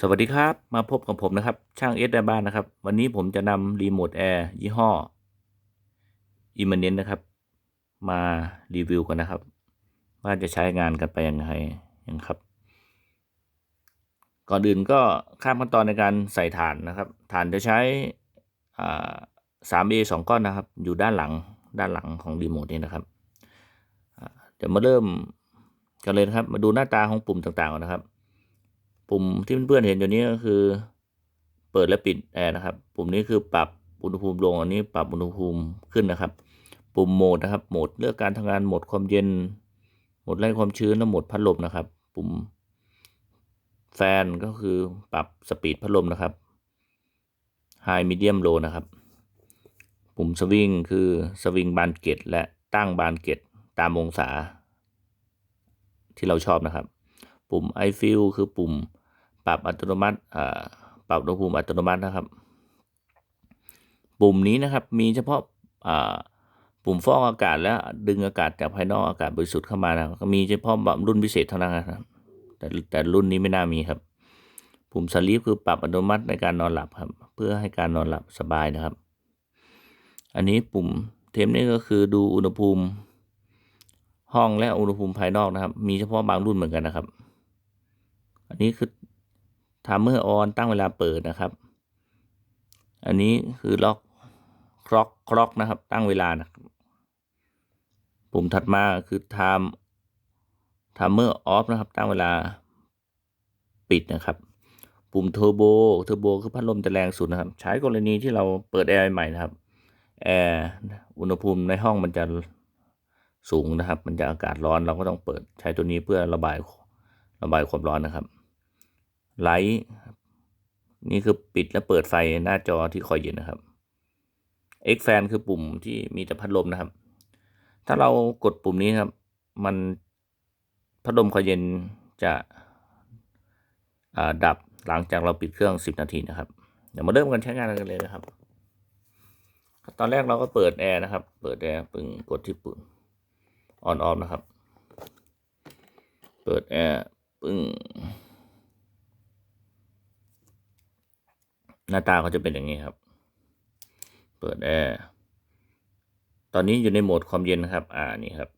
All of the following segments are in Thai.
สวัสดีครับ มาพบกับผมนะครับ ช่างเอสในบ้านนะครับ วันนี้ผมจะนำรีโมทแอร์ยี่ห้ออิมเนนนะครับ มารีวิวกันนะครับ ว่าจะใช้งานกันไปยังไงยังครับ ก่อนอื่นก็ข้ามขั้นตอนในการใส่ฐานนะครับฐานจะใช้สามเอสองก้อนนะครับ อยู่ด้านหลังด้านหลังของรีโมทนี้นะครับเดี๋ยวมาเริ่มกันเลยนะครับ มาดูหน้าตาของปุ่มต่างๆก่อนนะครับ ปุ่มที่เพื่อนๆเห็นอยู่นี้ก็คือ เปิดและปิดแอร์นะครับ ปุ่มนี้คือปรับอุณหภูมิลงอันนี้ปรับอุณหภูมิขึ้นนะครับ ปุ่มโหมดนะครับโหมดเลือกการทำงานโหมดความเย็นโหมดไล่ความชื้นและโหมดพัดลมนะครับ ปุ่มแฟนก็คือปรับสปีดพัดลมนะครับ High Medium Low นะครับ ปุ่มสวิงคือสวิงบานเกตและตั้งบานเกตตามองศาที่เราชอบนะครับ ปุ่ม i f e e l คือปุ่มปรับอัตโนมัติปรับอุณหภูมิอัตโนมัตินะครับ ปุ่มนี้นะครับมีเฉพาะปุ่มฟอกอากาศและดึงอากาศจากภายนอกอากาศบริสุทธิ์เข้ามานะมีเฉพาะแบบรุ่นพิเศษเท่านั้นนะครับแต่แต่รุ่นนี้ไม่น่ามีครับ ปุ่มสลีปคือปรับอัตโนมัติในการนอนหลับครับ เพื่อให้การนอนหลับสบายนะครับ อันนี้ปุ่มเทมนี่ก็คือดูอุณหภูมิ ห้องและอุณหภูมิภายนอกนะครับ มีเฉพาะบางรุ่นเหมือนกันนะครับ อันนี้คือทามเมอร์ออนตั้งเวลาเปิดนะครับ อันนี้คือล็อกคล็อกคล็อกนะครับ ตั้งเวลานะปุ่มถัดมาคือ time timer off นะครับ ตั้งเวลาปิดนะครับ ปุ่มเทอร์โบเทอร์โบคือพัดลมจะแรงสุดนะครับ ใช้กรณีที่เราเปิดแอร์ใหม่นะครับแอร์อุณหภูมิในห้องมันจะสูงนะครับ มันจะอากาศร้อนเราก็ต้องเปิดใช้ตัวนี้เพื่อระบายระบายความร้อนนะครับ ไลท์นี่คือปิดและเปิดไฟหน้าจอที่คอยเย็นนะครับ X fan คือปุ่มที่มีแต่พัดลมนะครับ ถ้าเรากดปุ่มนี้ครับ มันพัดลมคอยเย็นจะดับหลังจากเราปิดเครื่อง 10 นาทีนะครับ เดี๋ยวมาเริ่มกันใช้งานกันเลยนะครับ ตอนแรกเราก็เปิดแอร์นะครับ เปิดแอร์ปึงกดที่ปุ่มออนออฟนะครับ เปิดแอร์ปึ้ง หน้าตาเขาจะเป็นอย่างนี้ครับ เปิดแอร์ ตอนนี้อยู่ในโหมดความเย็นนะครับ อ่านี่ครับ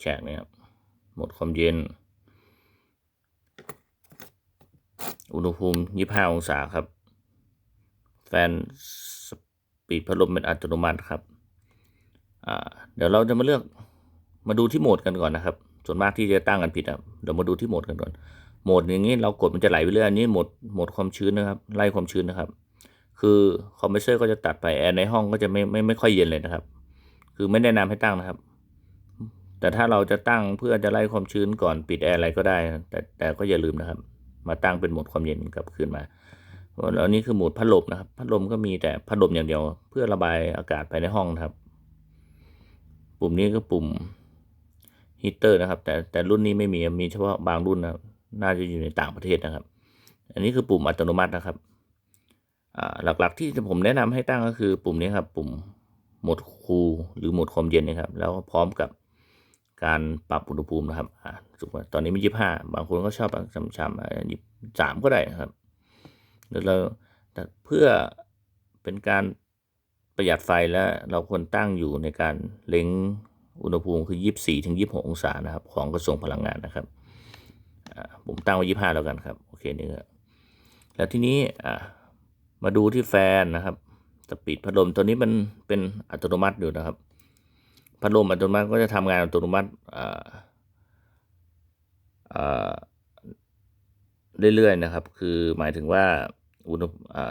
แฉกๆนี่ครับ โหมดความเย็น อุณหภูมิ25องศาครับ แฟนสปีดพัดลมเป็นอัตโนมัติครับอ่าเดี๋ยวเราจะมาเลือกมาดูที่โหมดกันก่อนนะครับ ส่วนมากที่จะตั้งกันผิดอะเดี๋ยวมาดูที่โหมดกันก่อน โหมดอย่างนี้เรากดมันจะไหลไปเรื่อยอันนี้โหมดโหมดความชื้นนะครับ ไล่ความชื้นนะครับ คือคอมเพรสเซอร์ก็จะตัดไปแอร์ในห้องก็จะไม่ไม่ไม่ค่อยเย็นเลยนะครับ คือไม่แนะนำให้ตั้งนะครับ แต่ถ้าเราจะตั้งเพื่อจะไล่ความชื้นก่อนปิดแอร์อะไรก็ได้ แต่แต่ก็อย่าลืมนะครับ มาตั้งเป็นโหมดความเย็นกลับคืนมาแล้วนี้คือโหมดพัดลมนะครับ พัดลมก็มีแต่พัดลมอย่างเดียว เพื่อระบายอากาศภายในห้องครับ ปุ่มนี้ก็ปุ่มฮีเตอร์นะครับ แต่แต่รุ่นนี้ไม่มีมีเฉพาะบางรุ่นนะ น่าจะอยู่ในต่างประเทศนะครับ อันนี้คือปุ่มอัตโนมัตินะครับหลักๆที่ผมแนะนำให้ตั้งก็คือปุ่มนี้ครับ ปุ่มโหมดคูลหรือโหมดความเย็นนะครับ แล้วพร้อมกับการปรับอุณหภูมินะครับสุกตอนนี้มันยี่ห้าบางคนก็ชอบช้ำๆยี่สามก็ได้นะครับเดี๋ยวเราแต่เพื่อเป็นการประหยัดไฟแล้วเราควรตั้งอยู่ในการเล็งอุณหภูมิคือ 24ถึง26 องศานะครับ ของกระทรวงพลังงานนะครับ ผมตั้งไว้25แล้วกันครับ โอเคนี่ก็แล้วทีนี้มาดูที่แฟนนะครับสปีดพัดลมตัวนี้มันเป็นอัตโนมัติอยู่นะครับ พัดลมอัตโนมัติก็จะทำงานอัตโนมัติเรื่อยๆนะครับ คือหมายถึงว่าอุณห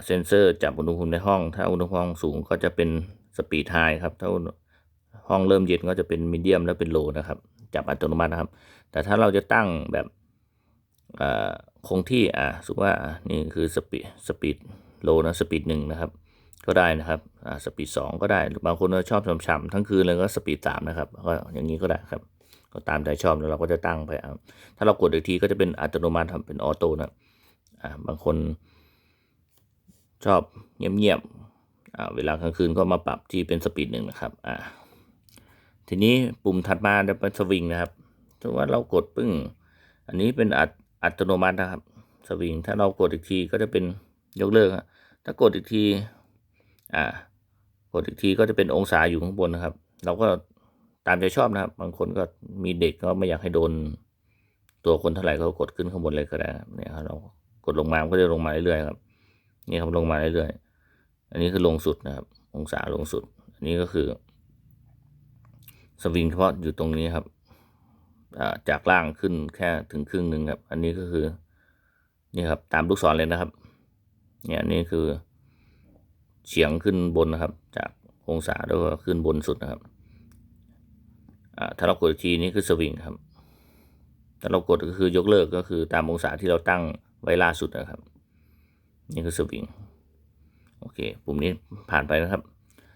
เซนเซอร์จับอุณหภูมิในห้อง ถ้าอุณหภูมิสูงก็จะเป็นสปีดไฮครับ ถ้าห้องเริ่มเย็นก็จะเป็นมีเดียมแล้วเป็นโลนะครับ จับอัตโนมัตินะครับ แต่ถ้าเราจะตั้งแบบ คงที่อ่าสมมติว่านี่คือสปีดสปีดโลนะสปีดหนึ่งนะครับก็ได้นะครับอ่าสปีดสองก็ได้บางคนชอบฉ่ำๆทั้งคืนเลยก็สปีดสามนะครับก็อย่างนี้ก็ได้ครับ ก็ตามใจชอบแล้วเราก็จะตั้งไปถ้าเรากดอีกทีก็จะเป็นอัตโนมัติทำเป็นออโต้นะอ่าบางคนชอบเงียบๆอ่าเวลากลางคืนก็มาปรับที่เป็นสปีดหนึ่งนะครับอ่าทีนี้ปุ่มถัดมาจะเป็นสวิงนะครับถ้าว่าเรากดปึ้ง อันนี้เป็นอั อัตโนมัตินะครับ สวิง ถ้าเรากดอีกทีก็จะเป็นยกเลิกครับถ้ากดอีกที อ่ากดอีกทีก็จะเป็นองศาอยู่ข้างบนนะครับ เราก็ตามใจชอบนะครับ บางคนก็มีเด็กก็ไม่อยากให้โดน ตัวคนเท่าไหร่ก็กดขึ้นข้างบนเลยก็ได้เนี่ยครับเรากดลงมาก็จะลงมาเรื่อยๆครับ นี่ครับลงมาเรื่อยๆ อันนี้คือลงสุดนะครับ องศาลงสุด อันนี้ก็คือ สวิงเฉพาะอยู่ตรงนี้ครับ จากล่างขึ้นแค่ถึงครึ่งหนึ่งครับ อันนี้ก็คือ นี่ครับ ตามลูกศรเลยนะครับ เนี่ยนี่คือเฉียงขึ้นบนนะครับ จากองศาแล้วก็ขึ้นบนสุดนะครับถ้าเรากดทีนี้คือสวิงครับถ้าเรากดก็คือยกเลิกก็คือตามองศาที่เราตั้งไว้ล่าสุดนะครับ นี่คือสวิงโอเค ปุ่มนี้ผ่านไปนะครับ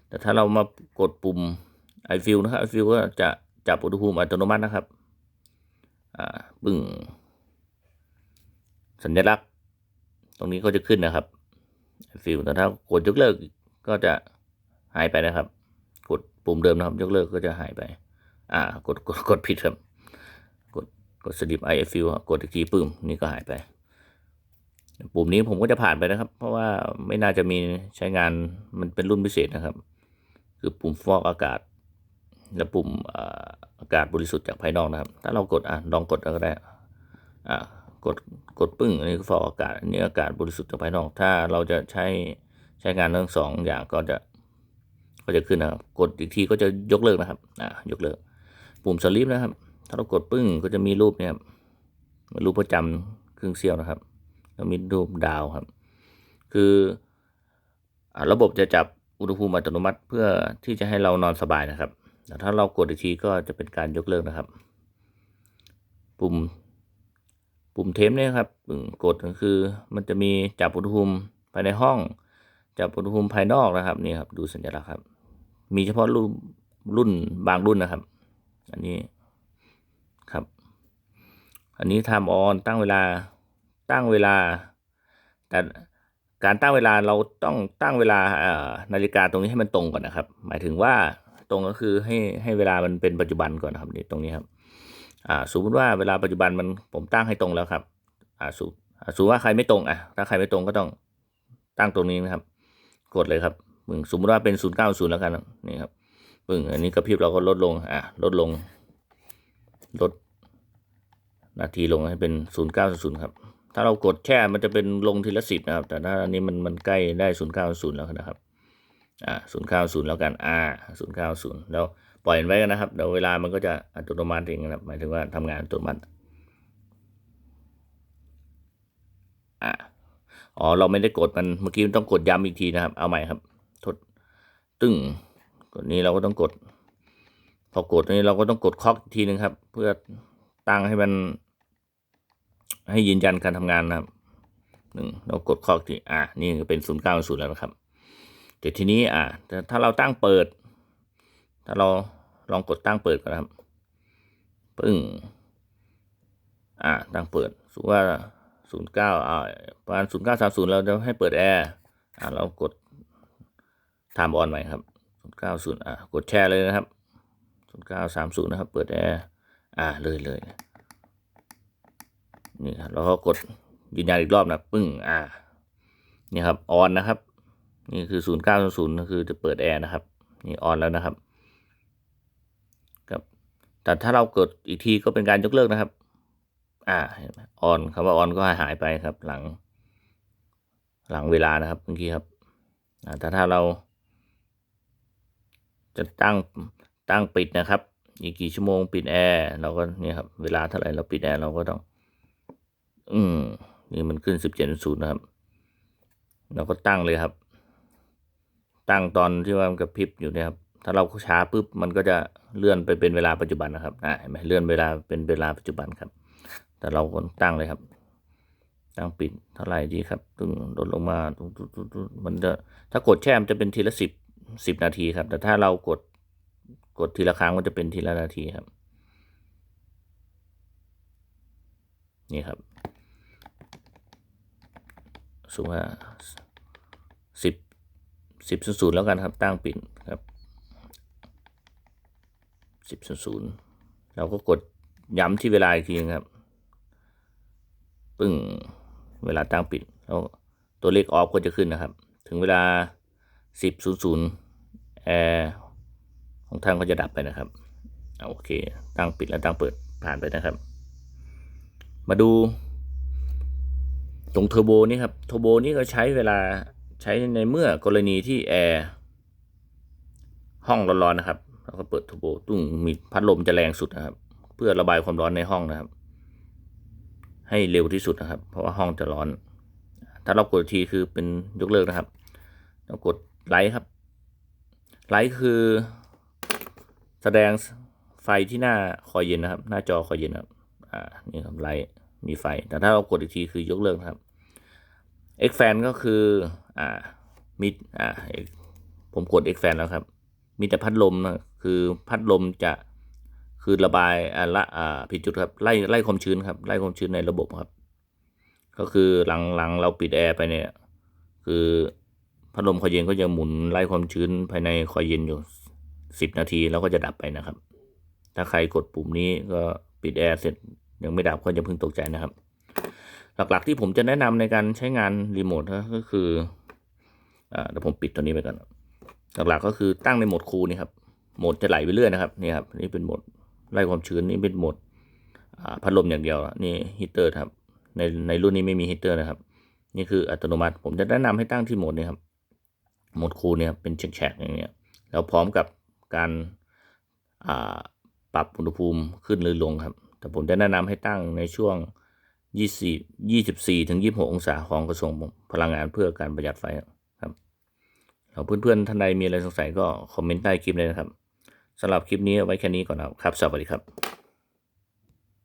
แต่ถ้าเรามากดปุ่ม i f e e l นะครับ i f e e l ก็จะจับอุณหภูมิอัตโนมัตินะครับ ปึ้งสัญลักษณ์ ตรงนี้ก็จะขึ้นนะครับ i f e e l แต่ถ้ากดยกเลิกก็จะหายไปนะครับ กดปุ่มเดิมนะครับ ยกเลิกก็จะหายไป อ่ากดกดกดผิดครับกดกดสลิป i f e e l กดอีกทีปึ้มนี่ก็หายไป ปุ่มนี้ผมก็จะผ่านไปนะครับ เพราะว่าไม่น่าจะมีใช้งานมันเป็นรุ่นพิเศษนะครับ คือปุ่มฟอกอากาศ และปุ่มอากาศบริสุทธิ์จากภายนอกนะครับ ถ้าเรากดอะลองกดก็ได้อ่ากดกดปึ้งอันนี้คือฟอกอากาศอันนี้อากาศบริสุทธิ์จากภายนอก ถ้าเราจะใช้ใช้งานทั้งสองอย่างก็จะก็จะขึ้นนะครับ กดอีกทีก็จะยกเลิกนะครับอ่ายกเลิก ปุ่มสลิปนะครับ ถ้าเรากดปึ้งก็จะมีรูปเนี่ยครับรูปประจำครึ่งเสี้ยวนะครับ แล้วมีรูปดาวครับ คืออระบบจะจับอุณหภูมิอัตโนมัติเพื่อที่จะให้เรานอนสบายนะครับ แต่ถ้าเรากดอีกทีก็จะเป็นการยกเลิกนะครับ ปุ่ม ปุ่มเทมเนี่ยครับปุ่มกดก็คือ มันจะมีจับอุณหภูมิภายในห้อง จับอุณหภูมิภายนอกนะครับนี่ครับ ดูสัญลักษณ์ครับ มีเฉพาะรุ่นรุ่นบางรุ่นนะครับ อันนี้ครับ อันนี้ time on ตั้งเวลาตั้งเวลา แต่การตั้งเวลาเราต้องตั้งเวลานาฬิกาตรงนี้ให้มันตรงก่อนนะครับ หมายถึงว่า ตรงก็คือให้ให้เวลามันเป็นปัจจุบันก่อนนะครับนี่ตรงนี้ครับอ่าสมมติว่าเวลาปัจจุบันมันผมตั้งให้ตรงแล้วครับอ่าสมอ่าสมมว่าใครไม่ตรงอะถ้าใครไม่ตรงก็ต้องตั้งตรงนี้นะครับ กดเลยครับปึ่งสมมติว่าเป็นศูนย์เก้าศูนย์แล้วกันนี่ครับปึ่งอันนี้กระพริบเราก็ลดลงอะลดลงลดนาทีลงให้เป็นศูนย์เก้าศูนย์ครับถ้าเรากดแช่มันจะเป็นลงทีละสิบนะครับ แต่ถ้าอันนี้มันมันใกล้ได้ศูนย์เก้าศูนย์แล้วนะครับ อ่าศูนย์เก้าศูนย์แล้วกันอ่าศูนย์เก้าศูนย์แล้วปล่อยมันไว้กันนะครับเดี๋ยวเวลามันก็จะอัตโนมัติเองนะครับหมายถึงว่าทำงานอัตโนมัติอ่าอ๋อเราไม่ได้กดมันเมื่อกี้มันต้องกดย้ำอีกทีนะครับ เอาใหม่ครับทดตึ้งกดนี้เราก็ต้องกด พอกดนี้เราก็ต้องกดคล็อกอีกทีหนึ่งครับ เพื่อตั้งให้มัน ให้ยืนยันการทำงานนะครับหนึ่งเรากดคล็อกที่อ่านี่เป็นศูนย์เก้าศูนย์แล้วนะครับ เดี๋ยวทีนี้อ่าถ้าเราตั้งเปิด ถ้าเราลองกดตั้งเปิดก่อนนะครับ ปึ้ง อ่าตั้งเปิดสมมติว่าศูนย์เก้าอ่าประมาณศูนย์เก้าสามศูนย์เราจะให้เปิดแอร์อ่าเรากดไทม์ออนใหม่ครับศูนย์เก้าศูนย์อ่ากดแชร์เลยนะครับศูนย์เก้าสามศูนย์นะครับ เปิดแอร์อ่าเลยเลยนี่ครับเราก็กดยืนยันอีกรอบนะปึ้งอ่านี่ครับออนนะครับ นี่คือศูนย์เก้าศูนย์ก็คือจะเปิดแอร์นะครับ นี่ออนแล้วนะครับครับ แต่ถ้าเรากดอีกทีก็เป็นการยกเลิกนะครับ อ่าออนคำว่าออนก็หายไปครับ หลัง หลังเวลานะครับเมื่อกี้ครับแต่ถ้าเรา จะตั้งตั้งปิดนะครับ อีกกี่ชั่วโมงปิดแอร์เราก็เนี่ยครับเวลาเท่าไหร่เราปิดแอร์เราก็ต้อง อืมนี่มันขึ้นสิบเจ็ดศูนย์นะครับ เราก็ตั้งเลยครับ ตั้งตอนที่ว่ามันกระพริบอยู่เนี่ยครับ ถ้าเราช้าปุ๊บมันก็จะเลื่อนไปเป็นเวลาปัจจุบันนะครับอ่าเห็นไหมเลื่อนเวลาเป็นเวลาปัจจุบันครับ แต่เราคนตั้งเลยครับ ตั้งปิดเท่าไหร่ดีครับตึงลดลงมาตุ๊ตุ๊ตุ๊ตุ๊มันจะถ้ากดแช่มจะเป็นทีละสิบสิบนาทีครับ แต่ถ้าเรากดกดทีละครั้งมันจะเป็นทีละนาทีครับ นี่ครับสมมติว่าสิบ สิบศูนย์แล้วกันครับตั้งปิดครับสิบศูนย์เราก็กดย้ำที่เวลาอีกทีนึงครับ ปึ้งเวลาตั้งปิดแล้วตัวเลขออฟก็จะขึ้นนะครับ ถึงเวลา10.00แอร์ของท่านก็จะดับไปนะครับอ่าโอเค ตั้งปิดและตั้งเปิดผ่านไปนะครับ มาดูตรงเทอร์โบนี่ครับ เทอร์โบนี่ก็ใช้เวลา ใช้ในเมื่อกรณีที่แอร์ห้องร้อนๆนะครับแล้วก็เปิดทอร์โบตุ้งมีพัดลมจะแรงสุดนะครับ เพื่อระบายความร้อนในห้องนะครับ ให้เร็วที่สุดนะครับ เพราะว่าห้องจะร้อน ถ้าเรากดอีกทีคือเป็นยกเลิกนะครับเรากดไลท์ครับไลท์คือ แสดงไฟที่หน้าคอยเย็นนะครับ หน้าจอคอยเย็นครับอ่านี่ครับไลท์มีไฟ แต่ถ้าเรากดอีกทีคือยกเลิกครับ X fan ก็คืออ่ามีอ่าผมกด X fan แล้วครับ มีแต่พัดลมนะคือพัดลมจะคือระบายอ่าละอ่าผิดจุดครับไล่ไล่ความชื้นครับไล่ความชื้นในระบบครับ ก็คือหลังหลังเราปิดแอร์ไปเนี่ย คือพัดลมคอยเย็นก็จะหมุนไล่ความชื้นภายในคอยเย็นอยู่สิบนาทีแล้วก็จะดับไปนะครับ ถ้าใครกดปุ่มนี้ก็ปิดแอร์เสร็จยังไม่ดับก็จะเพิ่งตกใจนะครับ หลักๆที่ผมจะแนะนำในการใช้งานรีโมทก็คืออ่าเดี๋ยวผมปิดตัวนี้ไปก่อนหลักๆก็คือตั้งในโหมดคูลนี่ครับโหมดจะไหลไปเรื่อยนะครับนี่ครับนี่เป็นโหมดไล่ความชื้นนี่เป็นโหมดพัดลมอย่างเดียวนี่ฮีเตอร์ครับในในรุ่นนี้ไม่มีฮีเตอร์นะครับ นี่คืออัตโนมัติ ผมจะแนะนำให้ตั้งที่โหมดนี้ครับโหมดคูลเนี่ยครับเป็นแฉกๆอย่างเงี้ยแล้วพร้อมกับการปรับอุณหภูมิขึ้นหรือลงครับ แต่ผมจะแนะนำให้ตั้งในช่วง 20 24ถึง26 องศาของกระทรวงพลังงานเพื่อการประหยัดไฟครับแล้วเพื่อนๆท่านใดมีอะไรสงสัยก็คอมเมนต์ใต้คลิปเลยนะครับสำหรับคลิปนี้ไว้แค่นี้ก่อนนะครับ สวัสดีครับ